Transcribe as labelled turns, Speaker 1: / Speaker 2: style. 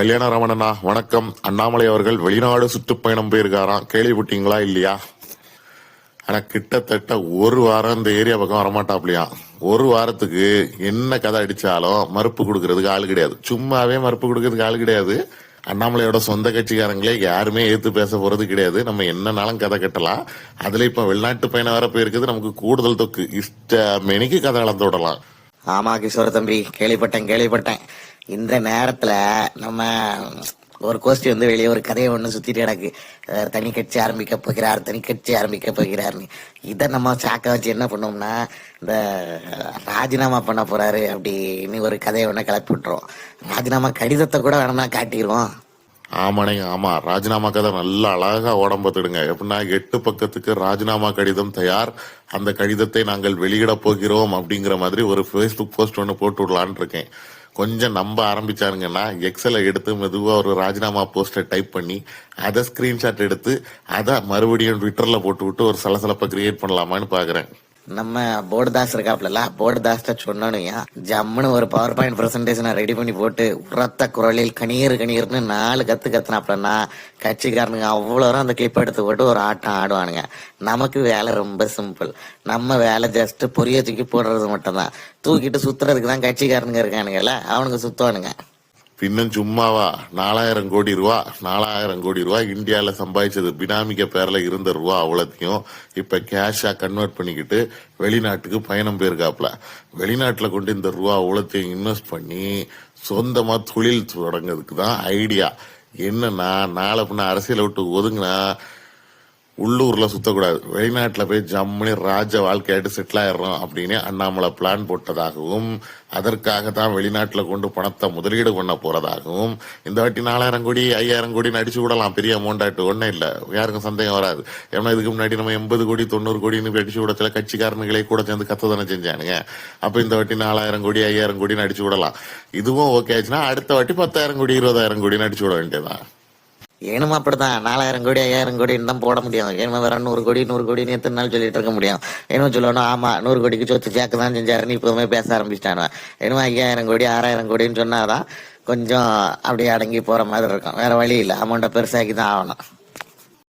Speaker 1: கல்யாண ரமணனா வணக்கம். அண்ணாமலை அவர்கள் வெளிநாடு சுற்றுப்பயணம் போயிருக்காராம் கேள்விப்பட்டீங்களா இல்லையா? ஆனா கிட்டத்தட்ட ஒரு வாரம் இந்த ஏரியா பக்கம் வரமாட்டாப்லையா? ஒரு வாரத்துக்கு என்ன கதை அடிச்சாலும் மறுப்பு கொடுக்கறதுக்கு ஆள் கிடையாது. சும்மாவே மறுப்பு கொடுக்கறதுக்கு ஆள் கிடையாது. அண்ணாமலையோட சொந்த கட்சிக்காரங்களே யாருமே ஏத்து பேச போறது கிடையாது. நம்ம என்னனாலும் கதை கட்டலாம். அதுல இப்ப வெளிநாட்டு பயணம் வர போயிருக்குது. நமக்கு கூடுதல் தொக்கு. இஷ்ட மெனிக்கு கதை அளந்து விடலாம்
Speaker 2: ஆமா கிஷோர தம்பி. கேள்விப்பட்டேன் கேள்விப்பட்டேன். இந்த நேரத்துல நம்ம ஒரு கோஷ்டி வந்து வெளியே ஒரு கதையை ஒண்ணு சுத்திட்டு கிடக்கு. தனி கட்சி ஆரம்பிக்க போகிறார் தனி கட்சி ஆரம்பிக்க போகிறார்னு. இதை நம்ம சாக்க வச்சு என்ன பண்ணோம்னா இந்த ராஜினாமா பண்ண போறாரு அப்படின்னு ஒரு கதையை ஒண்ணு கிளப்பி விட்டுரும் ராஜினாமா கடிதத்தை கூட வேணும்னா காட்டிடுவோம்.
Speaker 1: ஆமாண்ணே ஆமா. ராஜினாமா கதை நல்லா அழகா உடம்பத்துடுங்க எப்படின்னா எட்டு பக்கத்துக்கு ராஜினாமா கடிதம் தயார். அந்த கடிதத்தை நாங்கள் வெளியிட போகிறோம் அப்படிங்கிற மாதிரி ஒரு ஃபேஸ்புக் போஸ்ட் ஒன்று போட்டு விடலான் இருக்கேன். கொஞ்சம் நம்ப ஆரம்பிச்சாருங்கன்னா எக்ஸலை எடுத்து மெதுவாக ஒரு ராஜினாமா போஸ்டர் டைப் பண்ணி அதை ஸ்கிரீன்ஷாட் எடுத்து அதை மறுபடியும் ட்விட்டரில் போட்டு விட்டு ஒரு சலசலப்பை கிரியேட் பண்ணலாமான்னு பார்க்குறேன்
Speaker 2: நம்ம போர்டு தாஸ் இருக்காப்ல போர்டு தாஸ்ட ஜம்முன்னு ஒரு பவர் பாயிண்ட் பிரசன்டேஷனை ரெடி பண்ணி போட்டு உரத்த குரலில் கணீர் கணீர்னு நாலு கத்து கத்துனாப்லன்னா கட்சிக்காரனுங்க அவ்வளோ அந்த கிளிப் எடுத்து போட்டு ஒரு ஆட்டம் ஆடுவானுங்க. நமக்கு வேலை ரொம்ப சிம்பிள் நம்ம வேலை ஜஸ்ட் பொரிய தூக்கி போடுறது மட்டும்தான். தூக்கிட்டு சுத்துறதுக்கு தான் கட்சிக்காரனுங்க இருக்கானுங்கல்ல அவனுங்க சுத்துவானுங்க.
Speaker 1: பின்னும் சும்மாவா? நாலாயிரம் கோடி ரூபா நாலாயிரம் கோடி ரூபா இந்தியாவில் சம்பாதிச்சது பினாமிக்க பேரில் இருந்த ரூபா அவ்வளோத்தையும் இப்போ கேஷாக கன்வெர்ட் பண்ணிக்கிட்டு வெளிநாட்டுக்கு பயணம் போயிருக்காப்புல வெளிநாட்டில் கொண்டு இந்த ரூபா அவ்வளோத்தையும் இன்வெஸ்ட் பண்ணி சொந்தமாக தொழில் தொடங்குறதுக்கு தான் ஐடியா என்னன்னா நாளை பின்ன அரசியலை விட்டு ஒதுங்கினா உள்ளூர்ல சுத்தக்கூடாது. வெளிநாட்டுல போய் ஜம்முனி ராஜ வாழ்க்கையாட்டு செட்டில் ஆயிடுறோம் அப்படின்னு அண்ணாமலை பிளான் போட்டதாகவும் அதற்காக தான் வெளிநாட்டுல கொண்டு பணத்தை முதலீடு பண்ண போறதாகவும் இந்த வாட்டி நாலாயிரம் கோடி ஐயாயிரம் கோடி அடிச்சு விடலாம். பெரிய அமௌண்ட் ஒன்றும் இல்லை. யாருக்கும் சந்தேகம் வராது. ஏன்னா இதுக்கு முன்னாடி நம்ம எண்பது கோடி தொண்ணூறு கோடின்னு அடிச்சு விடத்துல கட்சிக்காரனுகளே கூட சேர்ந்து கத்த தானே செஞ்சானுங்க. அப்ப இந்த வாட்டி நாலாயிரம் கோடி ஐயாயிரம் கோடின்னு அடிச்சு விடலாம். இதுவும் ஓகே ஆச்சுன்னா அடுத்த வாட்டி பத்தாயிரம் கோடி இருபதாயிரம் கோடின்னு அடிச்சு விட வேண்டியதான்
Speaker 2: ஏனும் அப்படிதான் நாலாயிரம் கோடி ஐயாயிரம் கோடின்னு தான் போட முடியும். ஏனும் வேற நூறு கோடி நூறு கோடின்னு எத்தனை நாள் சொல்லிட்டு இருக்க முடியும்? ஏனும் சொல்லணும்? ஆமா நூறு கோடிக்கு சொத்து சேர்க்க தான் செஞ்சாருன்னு இப்பவுமே பேச ஆரம்பிச்சிட்டானு ஏனும் ஐயாயிரம் கோடி ஆறாயிரம் கோடின்னு சொன்னாதான் கொஞ்சம் அப்படியே அடங்கி போற மாதிரி இருக்கும். வேற வழி இல்லை. அமௌண்ட்டை பெருசாக்கி தான் ஆகணும்.